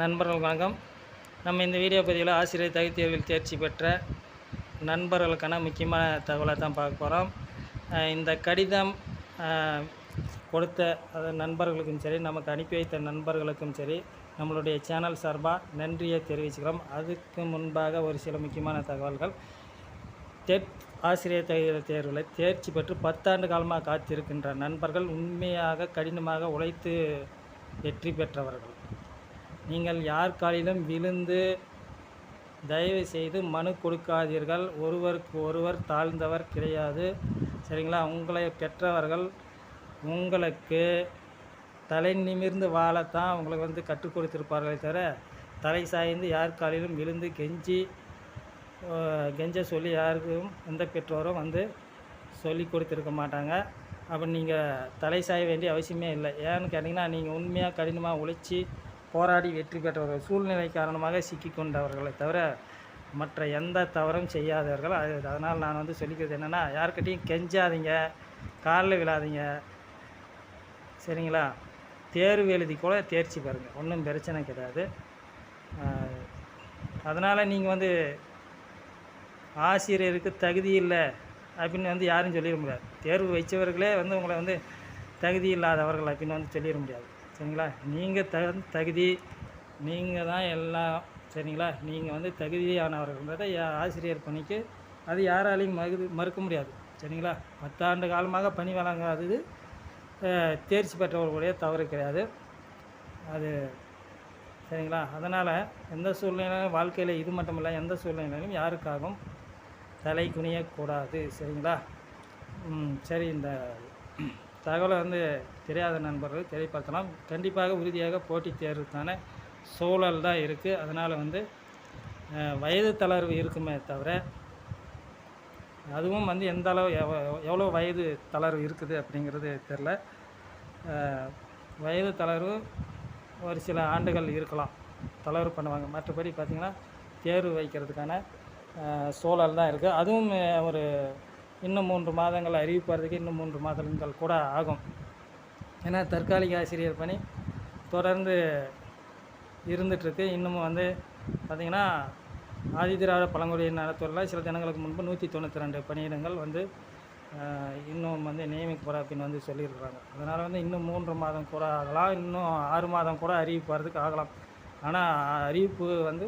நண்பர்கள் வணக்கம். நம்ம இந்த வீடியோ பதிவில் ஆசிரியர் தகுதி தேர்வில் தேர்ச்சி பெற்ற நண்பர்களுக்கான முக்கியமான தகவலை தான் பார்க்க போகிறோம் இந்த கடிதம் கொடுத்த அதாவது நண்பர்களுக்கும் சரி நமக்கு அனுப்பி வைத்த நண்பர்களுக்கும் சரி நம்மளுடைய சேனல் சார்பாக நன்றியை தெரிவிச்சுக்கிறோம். அதுக்கு முன்பாக ஒரு சில முக்கியமான தகவல்கள். டெட் ஆசிரியர் தகுதி தேர்வில் தேர்ச்சி பெற்று பத்தாண்டு காலமாக காத்திருக்கின்ற நண்பர்கள் உண்மையாக கடினமாக உழைத்து வெற்றி பெற்றவர்கள். நீங்கள் யார் காலிலும் விழுந்து தயவு செய்து மனு கொடுக்காதீர்கள். ஒருவருக்கு ஒருவர் தாழ்ந்தவர் கிடையாது. சரிங்களா? உங்களை பெற்றவர்கள் உங்களுக்கு தலை நிமிர்ந்து வாழத்தான் உங்களுக்கு வந்து கற்றுக் கொடுத்துருப்பார்களே தவிர தலை சாய்ந்து யார் காலிலும் விழுந்து கெஞ்சி கெஞ்ச சொல்லி யாருக்கும் எந்த பெற்றோரும் வந்து சொல்லி கொடுத்துருக்க மாட்டாங்க. அப்போ நீங்கள் தலை சாய வேண்டிய அவசியமே இல்லை. ஏன்னு கேட்டிங்கன்னா நீங்கள் உண்மையாக கடினமாக உழைச்சி போராடி வெற்றி பெற்றவர்கள் சூழ்நிலை காரணமாக சிக்கி கொண்டவர்களை தவிர மற்ற எந்த தவறும் செய்யாதவர்கள். அது அதனால் நான் வந்து சொல்லிக்கிறது என்னென்னா யாருக்கிட்டையும் கெஞ்சாதீங்க காலில் விழாதீங்க. சரிங்களா? தேர்வு எழுதி கூட தேர்ச்சி பாருங்கள் ஒன்றும் பிரச்சனை கிடையாது. அதனால் நீங்கள் வந்து ஆசிரியருக்கு தகுதி இல்லை அப்படின்னு வந்து யாரும் சொல்லிட முடியாது. தேர்வு வைச்சவர்களே வந்து உங்களை வந்து தகுதி இல்லாதவர்கள் அப்படின்னு வந்து சொல்லிட முடியாது. சரிங்களா? நீங்கள் த தகுதி நீங்கள் தான் எல்லாம் சரிங்களா? நீங்கள் வந்து தகுதியானவர்கள்ன்றதை ஆசிரியர் பணிக்கு அது யாராலையும் மறு மறுக்க முடியாது சரிங்களா? பத்தாண்டு காலமாக பணி வழங்காதது தேர்ச்சி பெற்றவர்களுடைய தவறு கிடையாது. அது சரிங்களா? அதனால் எந்த சூழ்நிலையிலும் வாழ்க்கையில் இது மட்டும் இல்லை எந்த சூழ்நிலையிலும் யாருக்காகவும் தலை குனியக்கூடாது சரிங்களா? சரி இந்த தகவலை வந்து தெரியாத நண்பர்கள் தெரியப்படுத்தலாம் கண்டிப்பாக உறுதியாக போட்டித் தேர்வுக்கான சூழல் தான் இருக்குது அதனால் வந்து வயது தளர்வு இருக்குமே தவிர அதுவும் வந்து எந்த அளவு எவ்வளோ வயது தளர்வு இருக்குது அப்படிங்கிறது தெரில வயது தளர்வு ஒரு சில ஆண்டுகள் இருக்கலாம். தளர்வு பண்ணுவாங்க. மற்றபடி பார்த்திங்கன்னா தேர்வு வைக்கிறதுக்கான சூழல் தான் இருக்குது அதுவும் ஒரு இன்னும் மூன்று மாதங்கள் அறிவிப்பதுக்கு இன்னும் மூன்று மாதங்கள் கூட ஆகும். ஏன்னா தற்காலிக ஆசிரியர் பணி தொடர்ந்து இருந்துகிட்ருக்கு. இன்னமும் வந்து பார்த்திங்கன்னா ஆதிதிராவிட பழங்குடியின நலத்துறையில் சில தினங்களுக்கு முன்பு நூற்றி தொண்ணூற்றி ரெண்டு பணியிடங்கள் வந்து இன்னும் வந்து நியமிக்கப்பட அப்படின்னு வந்து சொல்லியிருக்கிறாங்க. அதனால் வந்து இன்னும் மூன்று மாதம் கூட ஆகலாம். இன்னும் ஆறு மாதம் கூட அறிவிப்பு வரதுக்கு ஆகலாம். ஆனால் அறிவிப்பு வந்து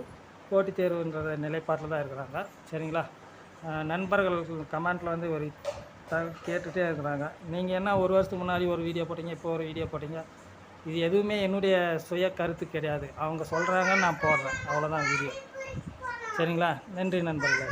போட்டித் தேர்வுன்ற நிலைப்பாட்டில் தான் இருக்கிறாங்க. சரிங்களா? நண்பர்கள் கமெண்ட்டில் வந்து ஒரு த கேட்டுகிட்டே இருக்கிறாங்க. நீங்கள் என்ன ஒரு வருஷத்துக்கு முன்னாடி ஒரு வீடியோ போட்டீங்க இப்போ ஒரு வீடியோ போட்டீங்க? இது எதுவுமே என்னுடைய சுய கருத்து கிடையாது. அவங்க சொல்கிறாங்கன்னு நான் போடுறேன். அவ்வளோதான் வீடியோ சரிங்களா? நன்றி நண்பர்களே.